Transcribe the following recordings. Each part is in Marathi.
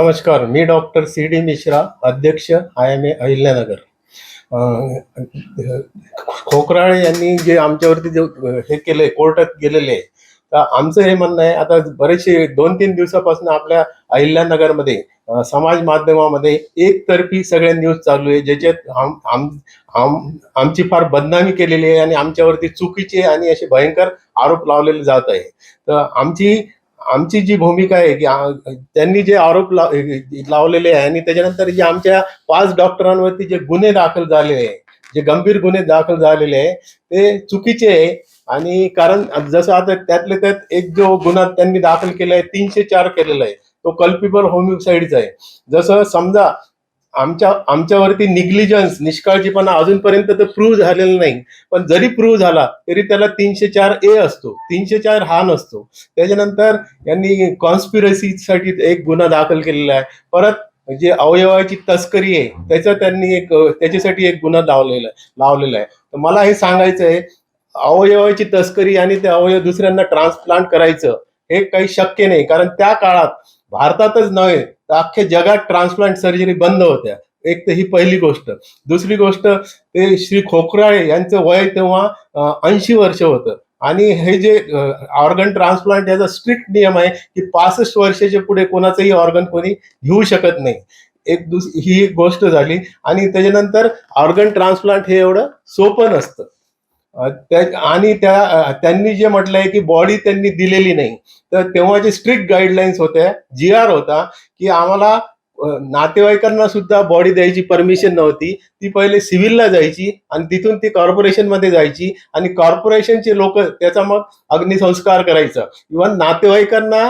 नमस्कार मी डॉक्टर सी डी मिश्रा अध्यक्ष I M A Ahilyanagar. Khokrale यांनी जे आमच्यावरती जे हे केलंय कोर्टात गेलेले आहे, तर आमचं हे म्हणणं आहे आता बरेचसे दोन तीन दिवसापासून आपल्या अहिल्यानगरमध्ये समाज माध्यमामध्ये एकतर्फी सगळ्या न्यूज चालू आहे ज्याच्यात आम आम आम आमची फार बदनामी केलेली आहे आणि आमच्यावरती चुकीचे आणि असे भयंकर आरोप लावलेले जात आहे. तर आमची आमची जी भूमिका आहे की त्यांनी जे आरोप लावलेले आहे आणि त्याच्यानंतर जे आमच्या पाच डॉक्टरांवरती जे गुन्हे दाखल झालेले आहे जे गंभीर गुन्हे दाखल झालेले आहे ते चुकीचे आहे. आणि कारण जसं आता त्यातले त्यात एक जो गुन्हा त्यांनी दाखल केला आहे तीनशे चार केलेला आहे तो कल्पिबल होमिसाईडचा आहे. जसं समजा आमच्या आमच्यावरती निग्लिजन्स निष्काळजीपणा अजूनपर्यंत तर प्रूव्ह झालेलं नाही. पण जरी प्रूव्ह झाला तरी त्याला तीनशे चार ए असतो. तीनशे चार हा नसतो. त्याच्यानंतर यांनी कॉन्स्पिरसीसाठी एक गुन्हा दाखल केलेला आहे. परत जे अवयवाची तस्करी आहे त्याचा त्यांनी एक त्याच्यासाठी एक गुन्हा लावलेला लावलेला आहे. तर मला हे सांगायचं आहे अवयवाची तस्करी आणि ते अवयव दुसऱ्यांना ट्रान्सप्लांट करायचं हे काही शक्य नाही. कारण त्या काळात भारतातच नव्हे तर अख्ख्या जगात ट्रान्सप्लांट सर्जरी बंद होत्या. एक तर ही पहिली गोष्ट. दुसरी गोष्ट ते श्री खोकराळे यांचं वय तेव्हा ऐंशी वर्ष होतं. आणि हे जे ऑर्गन ट्रान्सप्लांट याचा स्ट्रिक्ट नियम आहे की पासष्ट वर्षाच्या पुढे कोणाचंही ऑर्गन कोणी घेऊ शकत नाही. एक दुस ही एक गोष्ट झाली. आणि त्याच्यानंतर ऑर्गन ट्रान्सप्लांट हे एवढं सोपं नसतं. आणि त्या त्यांनी जे म्हटलंय की बॉडी त्यांनी दिलेली नाही. तर तेव्हा जे स्ट्रिक्ट गाईडलाईन्स होत्या जी आर होता की आम्हाला नातेवाईकांना सुद्धा बॉडी द्यायची परमिशन नव्हती. ती पहिले सिव्हिलला जायची आणि तिथून ती कॉर्पोरेशनमध्ये जायची आणि कॉर्पोरेशनचे लोक त्याचा मग अग्निसंस्कार करायचा. इव्हन नातेवाईकांना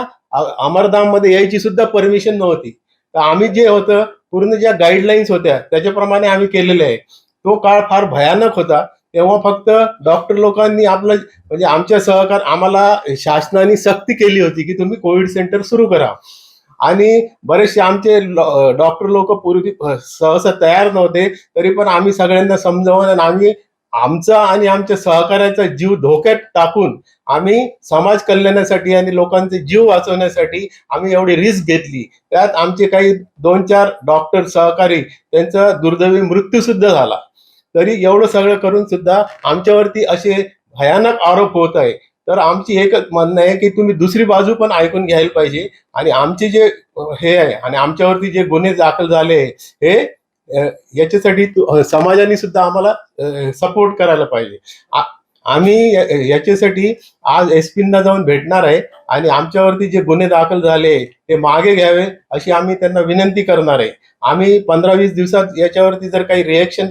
अमरधाममध्ये यायची सुद्धा परमिशन नव्हती. तर आम्ही जे होतं पूर्ण ज्या गाईडलाईन्स होत्या त्याच्याप्रमाणे आम्ही केलेले आहे. तो काळ फार भयानक होता. तेव्हा फक्त डॉक्टर लोकांनी आपलं म्हणजे आमच्या सहकार आम्हाला शासनाने सक्ती केली होती की तुम्ही कोविड सेंटर सुरू करा. आणि बरेचसे आमचे डॉक्टर लोक पूर्वी सहसा तयार नव्हते तरी पण आम्ही सगळ्यांना समजावून आणि आम्ही आमचा आणि आमच्या सहकार्याचा जीव धोक्यात टाकून आम्ही समाज कल्याणासाठी आणि लोकांचे जीव वाचवण्यासाठी आम्ही एवढी रिस्क घेतली. त्यात आमचे काही दोन चार डॉक्टर सहकारी त्यांचा दुर्दैवी मृत्यू सुद्धा झाला. तरी एवढं सगळं करून सुद्धा आमच्यावरती असे भयानक आरोप होत आहे. तर आमची एकच म्हणणं आहे की तुम्ही दुसरी बाजू पण ऐकून घ्यायला पाहिजे. आणि आमचे जे हे आहे आणि आमच्यावरती जे गुन्हे दाखल झाले आहे, हे याच्यासाठी समाजाने सुद्धा आम्हाला सपोर्ट करायला पाहिजे. आम्ही याच्यासाठी आज एस पींना जाऊन भेटणार आहे आणि आमच्यावरती जे गुन्हे दाखल झाले ते मागे घ्यावे अशी आम्ही त्यांना विनंती करणार आहे. आम्ही पंधरा वीस दिवसात याच्यावरती जर काही रिएक्शन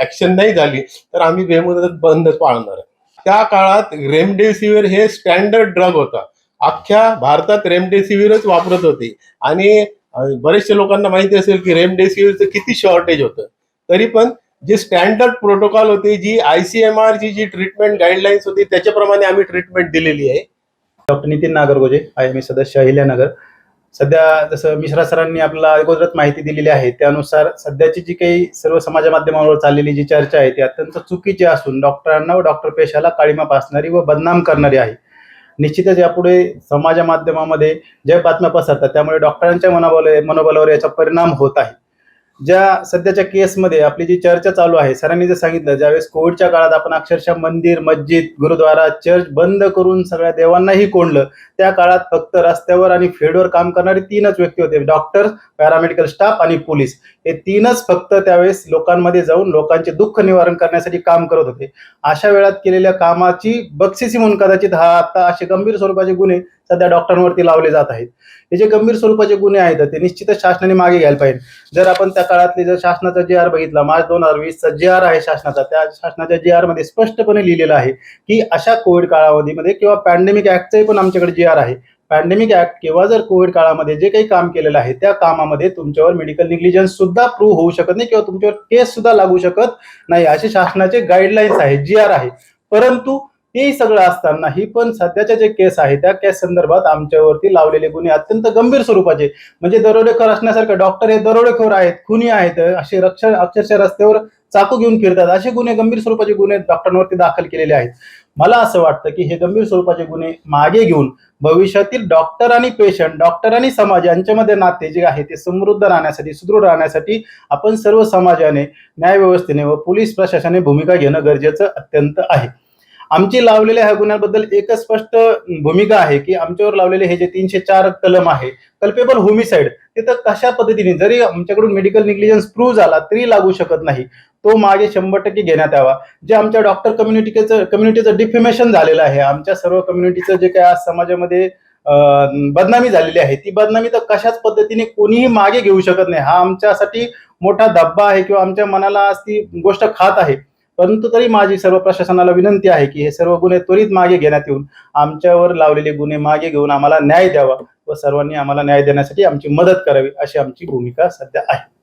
ऍक्शन नाही झाली तर आम्ही बेमुदत बंद पाळणार आहे. त्या काळात रेमडेसिवीर हे स्टँडर्ड ड्रग होता. अख्ख्या भारतात रेमडेसिवीरच वापरत होते. आणि अं, बरेचशे लोकांना माहिती असेल की रेमडेसिवीरचं किती शॉर्टेज होतं. तरी पण जे स्टँडर्ड प्रोटोकॉल होते जी आय आयसीएमआर ची जी ट्रीटमेंट गाईडलाईन्स होती त्याच्याप्रमाणे आम्ही ट्रीटमेंट दिलेली आहे. डॉक्टर नितीन नागरगोजे आहे मी सदस्य अहिल्यानगर सध्या जसं मिश्रा सरांनी आपल्याला अगोदरच माहिती दिलेली आहे त्यानुसार सध्याची जी काही सर्व समाज माध्यमांवर चाललेली जी चर्चा आहे ती अत्यंत चुकीची असून डॉक्टरांना व डॉक्टर पेशाला काळीमा पासणारी व बदनाम करणारी आहे. निश्चितच यापुढे समाज माध्यमामध्ये ज्या बातम्या पसरतात त्यामुळे डॉक्टरांच्या मनोबल मनोबलावर याचा परिणाम होत आहे. ज्या सध्याच्या केसमध्ये आपली जी चर्चा चालू आहे सरांनी जे सांगितलं ज्यावेळेस कोविडच्या काळात आपण अक्षरशः मंदिर मस्जिद गुरुद्वारा चर्च बंद करून सगळ्या देवांनाही कोंडलं त्या काळात फक्त रस्त्यावर आणि फील्डवर काम करणारे तीनच व्यक्ती होते डॉक्टर पॅरामेडिकल स्टाफ आणि पोलीस हे तीनच फक्त त्यावेळेस लोकांमध्ये जाऊन लोकांचे दुःख निवारण करण्यासाठी काम करत होते. अशा वेळात केलेल्या कामाची बक्षिसी म्हणून कदाचित हा आता असे गंभीर स्वरूपाचे गुन्हे सध्या डॉक्टरांवरती लावले जात आहेत. हे जे गंभीर स्वरूपाचे गुन्हे आहेत ते निश्चितच शासनाने मागे घ्यायला पाहिजे. जर आपण त्या काळातले जर शासनाचा जे आर बघितला मार्च दोन हजार वीसचा जे आर आहे शासनाचा त्या शासनाच्या जी आरमध्ये स्पष्टपणे लिहिलेलं आहे की अशा कोविड काळावधीमध्ये किंवा पॅन्डेमिक ऍक्टचंही पण आमच्याकडे जी आर आहे पॅन्डेमिक ऍक्ट किंवा जर कोविड काळामध्ये जे काही काम केलेलं आहे त्या कामामध्ये तुमच्यावर मेडिकल निग्लिजन्स सुद्धा प्रूव्ह होऊ शकत नाही किंवा तुमच्यावर केस सुद्धा लागू शकत नाही असे शासनाचे गाईडलाईन्स आहे जी आर आहे. परंतु ते सगळं असताना ही पण सध्याच्या जे केस आहे त्या केस संदर्भात आमच्यावरती लावलेले गुन्हे अत्यंत गंभीर स्वरूपाचे. म्हणजे दरोडेखोर असण्यासारखं डॉक्टर हे दरोडेखोर आहेत खुनी आहेत असे रक्ष अक्षरशः रस्त्यावर चाकू घेऊन फिरतात. असे गुन्हे गंभीर स्वरूपाचे गुन्हे डॉक्टरांवरती दाखल केलेले आहेत. मला असं वाटतं की हे गंभीर स्वरूपाचे गुन्हे मागे घेऊन भविष्यातील डॉक्टर आणि पेशंट डॉक्टर आणि समाज यांच्यामध्ये नाते जे आहे ते समृद्ध राहण्यासाठी सुदृढ राहण्यासाठी आपण सर्व समाजाने न्यायव्यवस्थेने व पोलीस प्रशासनाने भूमिका घेणं गरजेचं अत्यंत आहे. आमची लावलेल्या ह्या गुन्ह्याबद्दल एकच स्पष्ट भूमिका आहे की आमच्यावर लावलेले हे जे तीनशे चार कलम आहे कल्पेबल होमिसाईड तिथं कशा पद्धतीने जरी आमच्याकडून मेडिकल निग्लिजन्स प्रूव्ह झाला तरी लागू शकत नाही. तो मागे शंभर टक्के घेण्यात यावा. जे आमच्या डॉक्टर कम्युनिटीचं कम्युनिटीचं डिफेमेशन झालेलं आहे आमच्या सर्व कम्युनिटीचं जे काय आज समाजामध्ये बदनामी झालेली आहे ती बदनामी तर कशाच पद्धतीने कोणीही मागे घेऊ शकत नाही. हा आमच्यासाठी मोठा धब्बा आहे किंवा आमच्या मनाला आज ती गोष्ट खात आहे. परंतु तरी माझी सर्व प्रशासनाला विनंती आहे की हे सर्व गुन्हे त्वरित मागे घेण्यात येऊन आमच्यावर लावलेले गुन्हे मागे घेऊन आम्हाला न्याय द्यावा व सर्वांनी आम्हाला न्याय देण्यासाठी आमची मदत करावी अशी आमची भूमिका सध्या आहे.